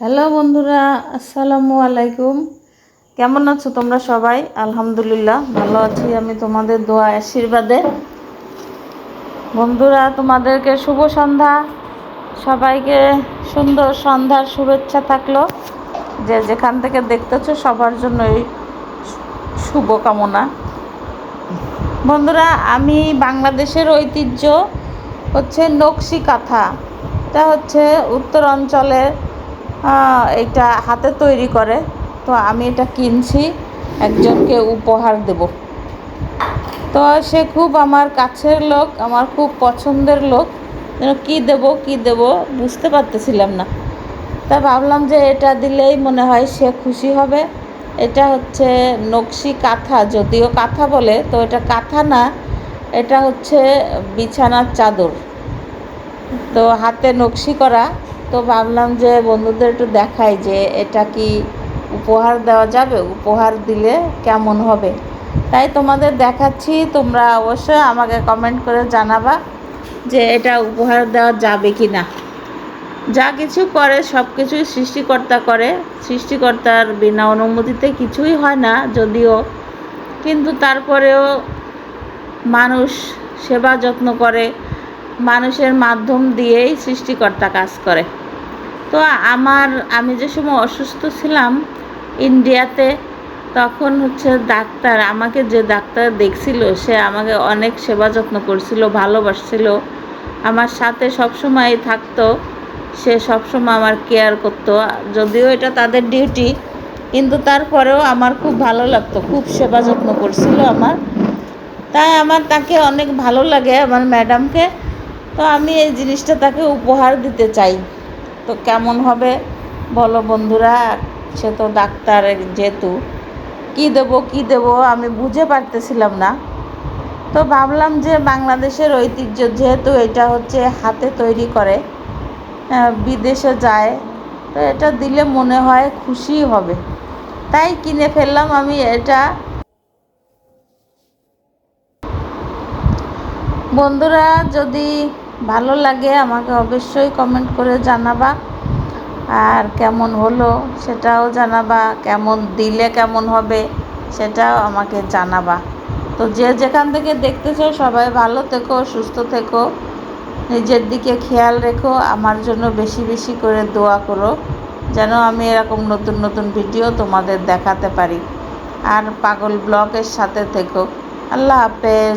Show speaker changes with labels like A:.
A: Hello বন্ধুরা, আসসালামু আলাইকুম। কেমন আছো তোমরা সবাই? আলহামদুলিল্লাহ ভালো আছি। আমি তোমাদের দোয়া আশীর্বাদে। বন্ধুরা, তোমাদেরকে শুভ সন্ধ্যা। সবাইকে সুন্দর সন্ধ্যার শুভেচ্ছা থাকল। যে যেখান থেকে দেখতেছো সবার জন্যই শুভকামনা। বন্ধুরা, আমি বাংলাদেশের ঐতিহ্য হচ্ছে নকশি কাঁথা। এটা হচ্ছে উত্তর অঞ্চলের এটা হাতে তৈরি করে। তো আমি এটা কিনছি, একজনকে উপহার দেব। তো সে খুব আমার কাছের লোক, আমার খুব পছন্দের লোক। যেন কী দেবো কী দেবো বুঝতে পারতেছিলাম না। তা ভাবলাম যে এটা দিলেই মনে হয় সে খুশি হবে। এটা হচ্ছে নকশি কাঁথা, যদিও কাঁথা বলে, তো এটা কাঁথা না, এটা হচ্ছে বিছানার চাদর। তো হাতে নকশি করা। তো ভাবলাম যে বন্ধুদের একটু দেখাই যে এটা কি উপহার দেওয়া যাবে? উপহার দিলে কেমন হবে? তাই তোমাদের দেখাচ্ছি, তোমরা অবশ্যই আমাকে কমেন্ট করে জানাবা যে এটা উপহার দেওয়া যাবে কি না যা কিছু করে সব কিছুই সৃষ্টিকর্তা করে। সৃষ্টিকর্তার বিনা অনুমতিতে কিছুই হয় না, যদিও। কিন্তু তারপরেও মানুষ সেবা যত্ন করে, মানুষের মাধ্যম দিয়েই সৃষ্টিকর্তা কাজ করে। তো আমার, আমি যে সময় অসুস্থ ছিলাম ইন্ডিয়াতে, তখন হচ্ছে ডাক্তার আমাকে যে ডাক্তার দেখছিল, সে আমাকে অনেক সেবা যত্ন করছিল, ভালোবাসছিল। আমার সাথে সবসময় থাকতো, সে সবসময় আমার কেয়ার করতো। যদিও এটা তাদের ডিউটি, কিন্তু তারপরেও আমার খুব ভালো লাগতো, খুব সেবা যত্ন করছিল আমার। তাই আমার তাকে অনেক ভালো লাগে, আমার ম্যাডামকে। তো আমি এই জিনিসটা তাকে উপহার দিতে চাই। তো কেমন হবে? বলো বন্ধুরা, সে তো ডাক্তার যেহেতু। কী দেবো কী দেবো আমি বুঝে পারতেছিলাম না। তো ভাবলাম যে বাংলাদেশের ঐতিহ্য যেহেতু এটা হচ্ছে হাতে তৈরি করে বিদেশে যায়, তো এটা দিলে মনে হয় খুশি হবে। তাই কিনে ফেললাম আমি এটা। বন্ধুরা, যদি ভালো লাগে, আমাকে অবশ্যই কমেন্ট করে জানাবা। আর কেমন হলো সেটাও জানাবা, কেমন দিলে কেমন হবে সেটাও আমাকে জানাবা। তো যে যেখান থেকে দেখতেছো সবাই ভালো থেকো, সুস্থ থেকো, নিজের দিকে খেয়াল রেখো, আমার জন্য বেশি বেশি করে দোয়া করো, যেন আমি এরকম নতুন নতুন ভিডিও তোমাদের দেখাতে পারি। আর পাগল ব্লগের সাথে থেকো। আল্লাহ হাফেজ।